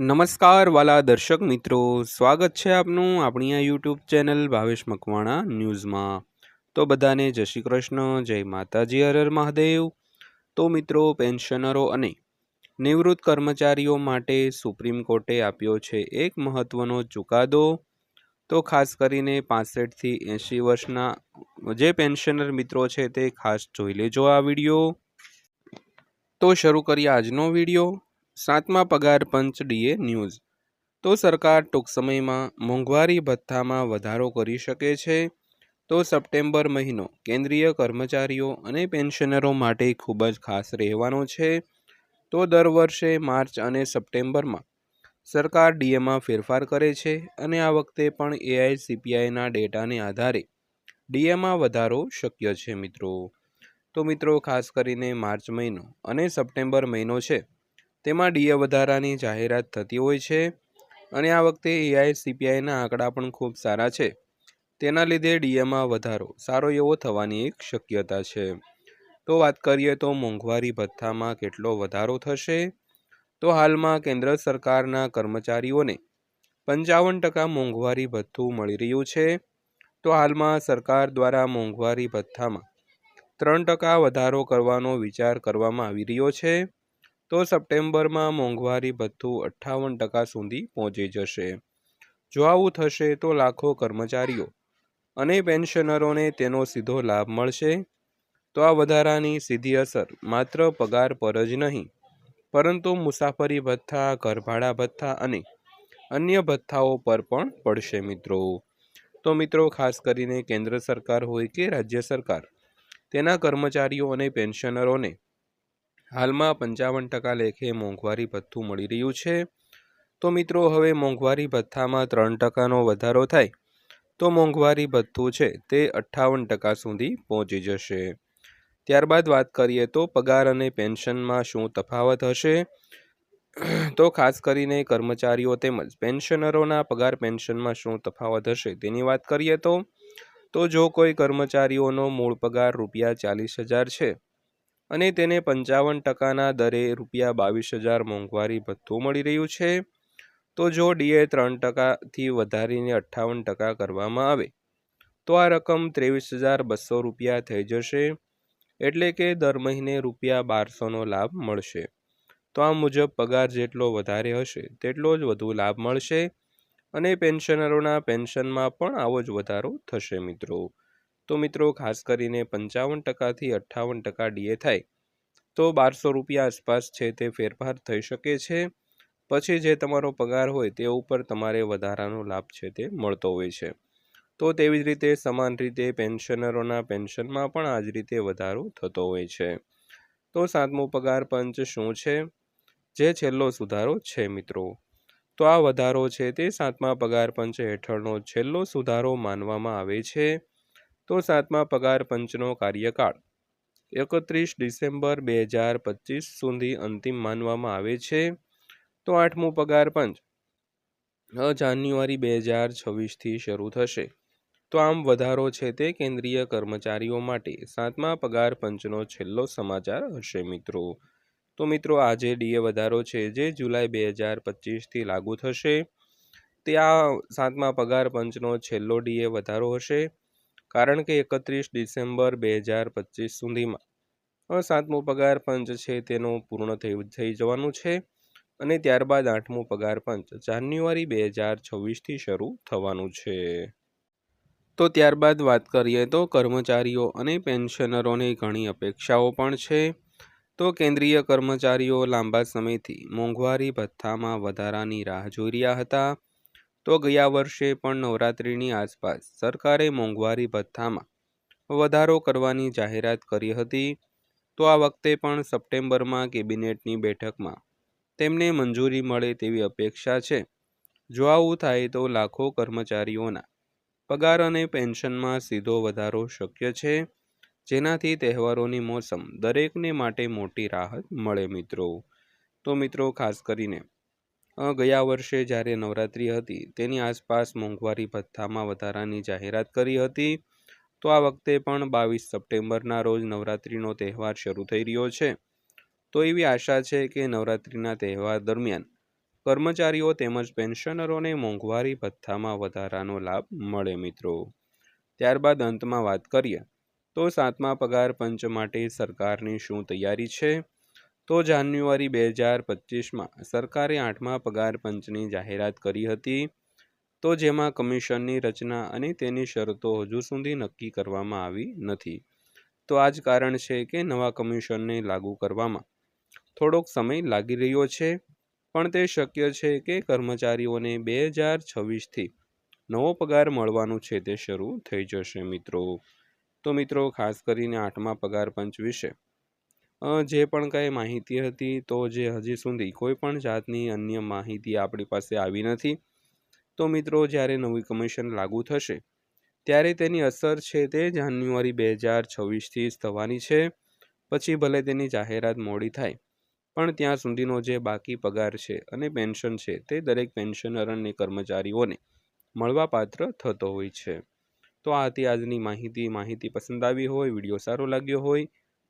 નમસ્કાર વાલા દર્શક મિત્રો. સ્વાગત છે આપનું આપણી આ યુટ્યુબ ચેનલ ભાવેશ મકવાણા ન્યૂઝમાં. તો બધાને જય શ્રી કૃષ્ણ, જય માતાજી હરર મહાદેવ. તો મિત્રો, પેન્શનરો અને નિવૃત્ત કર્મચારીઓ માટે સુપ્રીમ કોર્ટે આપ્યો છે એક મહત્વનો ચુકાદો. તો ખાસ કરીને પાસઠથી એંશી વર્ષના જે પેન્શનર મિત્રો છે તે ખાસ જોઈ લેજો આ વીડિયો. તો શરૂ કરીએ આજનો વીડિયો. સાતમા પગાર પંચ ડીએ ન્યૂઝ. તો સરકાર ટૂંક સમયમાં મોંઘવારી ભથ્થામાં વધારો કરી શકે છે. તો સપ્ટેમ્બર મહિનો કેન્દ્રીય કર્મચારીઓ અને પેન્શનરો માટે ખૂબ જ ખાસ રહેવાનો છે. તો દર વર્ષે માર્ચ અને સપ્ટેમ્બરમાં સરકાર ડીએમાં ફેરફાર કરે છે અને આ વખતે પણ એઆઈસીપીઆઈના ડેટાને આધારે ડીએમાં વધારો શક્ય છે મિત્રો. તો મિત્રો ખાસ કરીને માર્ચ મહિનો અને સપ્ટેમ્બર મહિનો છે તેમાં ડીએ વધારાની જાહેરાત થતી હોય છે અને આ વખતે એઆઈસીપીઆઈના આંકડા પણ ખૂબ સારા છે. તેના લીધે ડીએમાં વધારો સારો એવો થવાની એક શક્યતા છે. તો વાત કરીએ તો મોંઘવારી ભથ્થામાં કેટલો વધારો થશે? તો હાલમાં કેન્દ્ર સરકારના કર્મચારીઓને પંચાવન ટકા મોંઘવારી ભથ્થું મળી રહ્યું છે. તો હાલમાં સરકાર દ્વારા મોંઘવારી ભથ્થામાં ત્રણ ટકા વધારો કરવાનો વિચાર કરવામાં આવી રહ્યો છે. તો સપ્ટેમ્બરમાં મોંઘવારી ભથ્થું અઠ્ઠાવન ટકા સુધી પહોંચી જશે. જો આવું થશે તો લાખો કર્મચારીઓ અને પેન્શનરોને તેનો સીધો લાભ મળશે. તો આ વધારાની સીધી અસર માત્ર પગાર પર જ નહીં, પરંતુ મુસાફરી ભથ્થા, ઘરભાડા ભથ્થા અને અન્ય ભથ્થાઓ પર પણ પડશે મિત્રો. તો મિત્રો, ખાસ કરીને કેન્દ્ર સરકાર હોય કે રાજ્ય સરકાર, તેના કર્મચારીઓ અને પેન્શનરોને હાલમાં પંચાવન ટકા લેખે મોંઘવારી ભથ્થું મળી રહ્યું છે. તો મિત્રો, હવે મોંઘવારી ભથ્થામાં ત્રણ ટકાનો વધારો થાય, તો મોંઘવારી ભથ્થું છે તે અઠ્ઠાવન ટકા સુધી પહોંચી જશે. ત્યારબાદ વાત કરીએ તો પગાર અને પેન્શનમાં શું તફાવત હશે? તો ખાસ કરીને કર્મચારીઓ તેમજ પેન્શનરોના પગાર પેન્શનમાં શું તફાવત હશે તેની વાત કરીએ તો તો જો કોઈ કર્મચારીઓનો મૂળ પગાર રૂપિયા ચાલીસ હજાર છે અને તેને પંચાવન ટકાના દરે રૂપિયા બાવીસ હજાર મોંઘવારી ભથ્થું મળી રહ્યું છે. તો જો ડીએ ત્રણ ટકાથી વધારીને અઠ્ઠાવન ટકા કરવામાં આવે, તો આ રકમ ત્રેવીસ હજાર બસો રૂપિયા થઈ જશે. એટલે કે દર મહિને રૂપિયા બારસોનો લાભ મળશે. તો આ મુજબ પગાર જેટલો વધારે હશે, તેટલો જ વધુ લાભ મળશે. અને પેન્શનરોના પેન્શનમાં પણ આવો જ વધારો થશે મિત્રો. તો મિત્રો ખાસ કરીને પંચાવન ટકાથી અઠ્ઠાવન ટકા ડીએ થાય, તો બારસો રૂપિયા આસપાસ છે તે ફેરફાર થઈ શકે છે. પછી જે તમારો પગાર હોય તે ઉપર તમારે વધારાનો લાભ છે તે મળતો હોય છે. તો તેવી જ રીતે સમાન રીતે પેન્શનરોના પેન્શનમાં પણ આ જ રીતે વધારો થતો હોય છે. તો સાતમો પગાર પંચ શું છે? જે છેલ્લો સુધારો છે મિત્રો. તો આ વધારો છે તે સાતમા પગાર પંચ હેઠળનો છેલ્લો સુધારો માનવામાં આવે છે. તો સાતમા પગાર પંચનો કાર્યકાળ. એકત્રીસ ડિસેમ્બર બે હજાર પચીસ સુધી અંતિમ માનવામાં આવે છે. તો આઠમું પગાર પંચ. જાન્યુઆરી બે હજાર છવ્વીસથી શરૂ થશે. તો આમ વધારો છે તે કેન્દ્રીય કર્મચારીઓ માટે. સાતમા પગાર પંચનો છેલ્લો સમાચાર હશે મિત્રો. તો મિત્રો આજે ડીએ વધારો છે જે જુલાઈ બે હજાર પચીસથી લાગુ થશે. તે આ સાતમા પગાર પંચનો છેલ્લો ડીએ વધારો હશે. કારણ કે એકત્રીસ ડિસેમ્બર બે હજાર પચીસ સુધીમાં સાતમું પગાર પંચ છે તેનું પૂર્ણ થઈ થઈ જવાનું છે અને ત્યારબાદ આઠમો પગાર પંચ જાન્યુઆરી બે હજાર છવ્વીસથી શરૂ થવાનું છે. તો ત્યારબાદ વાત કરીએ તો કર્મચારીઓ અને પેન્શનરોની ઘણી અપેક્ષાઓ પણ છે. તો કેન્દ્રીય કર્મચારીઓ લાંબા સમયથી મોંઘવારી ભથ્થામાં વધારાની રાહ જોઈ રહ્યા હતા. તો ગયા વર્ષે પણ નવરાત્રિની આસપાસ સરકારે મોંઘવારી ભથ્થામાં વધારો કરવાની જાહેરાત કરી હતી. તો આ વખતે પણ સપ્ટેમ્બરમાં કેબિનેટની બેઠકમાં તેમને મંજૂરી મળે તેવી અપેક્ષા છે. જો આવું થાય તો લાખો કર્મચારીઓના પગાર અને પેન્શનમાં સીધો વધારો શક્ય છે. જેનાથી તહેવારોની મોસમ દરેકને માટે મોટી રાહત મળે મિત્રો. તો મિત્રો ખાસ કરીને ગયા વર્ષે જ્યારે નવરાત્રિ હતી, તેની આસપાસ મોંઘવારી ભથ્થામાં વધારાની જાહેરાત કરી હતી. તો આ વખતે પણ બાવીસ સપ્ટેમ્બરના રોજ નવરાત્રિનો તહેવાર શરૂ થઈ રહ્યો છે. તો એવી આશા છે કે નવરાત્રિના તહેવાર દરમિયાન કર્મચારીઓ તેમજ પેન્શનરોને મોંઘવારી ભથ્થામાં વધારાનો લાભ મળે મિત્રો. ત્યારબાદ અંતમાં વાત કરીએ, તો સાતમા પગાર પંચ માટે સરકારની શું તૈયારી છે? તો જાન્યુઆરી બે હજાર પચીસમાં સરકારે આઠમા પગાર પંચની જાહેરાત કરી હતી. તો જેમાં કમિશનની રચના અને તેની શરતો હજુ સુધી નક્કી કરવામાં આવી નથી. તો આ જ કારણ છે કે નવા કમિશનને લાગુ કરવામાં થોડોક સમય લાગી રહ્યો છે. પણ તે શક્ય છે કે કર્મચારીઓને બે હજાર છવ્વીસથી નવો પગાર મળવાનું છે તે શરૂ થઈ જશે મિત્રો. તો મિત્રો, ખાસ કરીને આઠમા પગાર પંચ વિશે જે પણ કંઈ માહિતી હતી તો જે હજી સુધી કોઈ પણ જાતની અન્ય માહિતી આપણી પાસે આવી નથી. તો મિત્રો, જ્યારે નવી કમિશન લાગુ થશે, ત્યારે તેની અસર છે તે જાન્યુઆરી બે હજાર છવ્વીસથી જ થવાની છે. પછી ભલે તેની જાહેરાત મોડી થાય, પણ ત્યાં સુધીનો જે બાકી પગાર છે અને પેન્શન છે તે દરેક પેન્શનર અને કર્મચારીઓને મળવાપાત્ર થતો હોય છે. તો આ હતી આજની માહિતી. માહિતી પસંદ આવી હોય, વીડિયો સારો લાગ્યો હોય